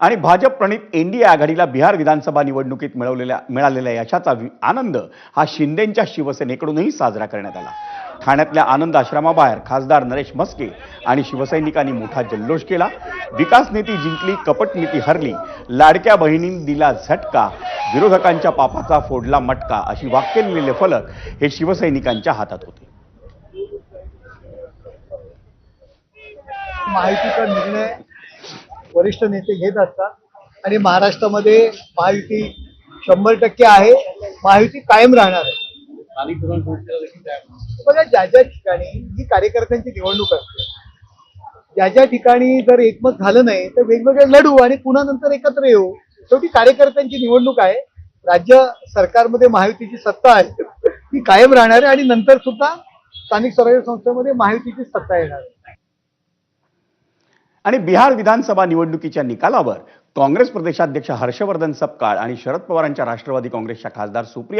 आणि भाजप प्रणित एनडीए आघाडीला बिहार विधानसभा निवडणुकीत मिळवलेल्या मिळालेल्या यशाचा आनंद हा शिंदेंच्या शिवसेनेकडूनही साजरा करण्यात आला. ठाण्यातल्या आनंद आश्रमाबाहेर खासदार नरेश मस्के आणि शिवसैनिकांनी मोठा जल्लोष केला. विकास नीती जिंकली कपट नीती हरली लाडक्या बहिणींनी दिला झटका विरोधकांच्या पापाचा फोडला मटका अशी वाक्य लिहिलेले फलक हे शिवसैनिकांच्या हातात होते. माहितीचा निर्णय वरिष्ठ नेते घेत असतात. आणि महाराष्ट्रामध्ये महायुती शंभर टक्के आहे. महायुती कायम राहणार आहे. बघा ज्या ज्या ठिकाणी ही कार्यकर्त्यांची निवडणूक असते ज्या ज्या ठिकाणी जर एकमत झालं नाही तर वेगवेगळे लढू आणि पुन्हा नंतर एकत्र येऊ शेवटी कार्यकर्त्यांची निवडणूक आहे. राज्य सरकारमध्ये महायुतीची सत्ता आहे. ती कायम राहणार आहे आणि नंतर सुद्धा स्थानिक स्वराज्य संस्थेमध्ये महायुतीची सत्ता येणार आहे. आणि बिहार विधानसभा निवडणुकीच्या निकालावर काँग्रेस प्रदेशाध्यक्ष हर्षवर्धन सपकाळ आणि शरद पवारांच्या राष्ट्रवादी काँग्रेसच्या खासदार सुप्रिया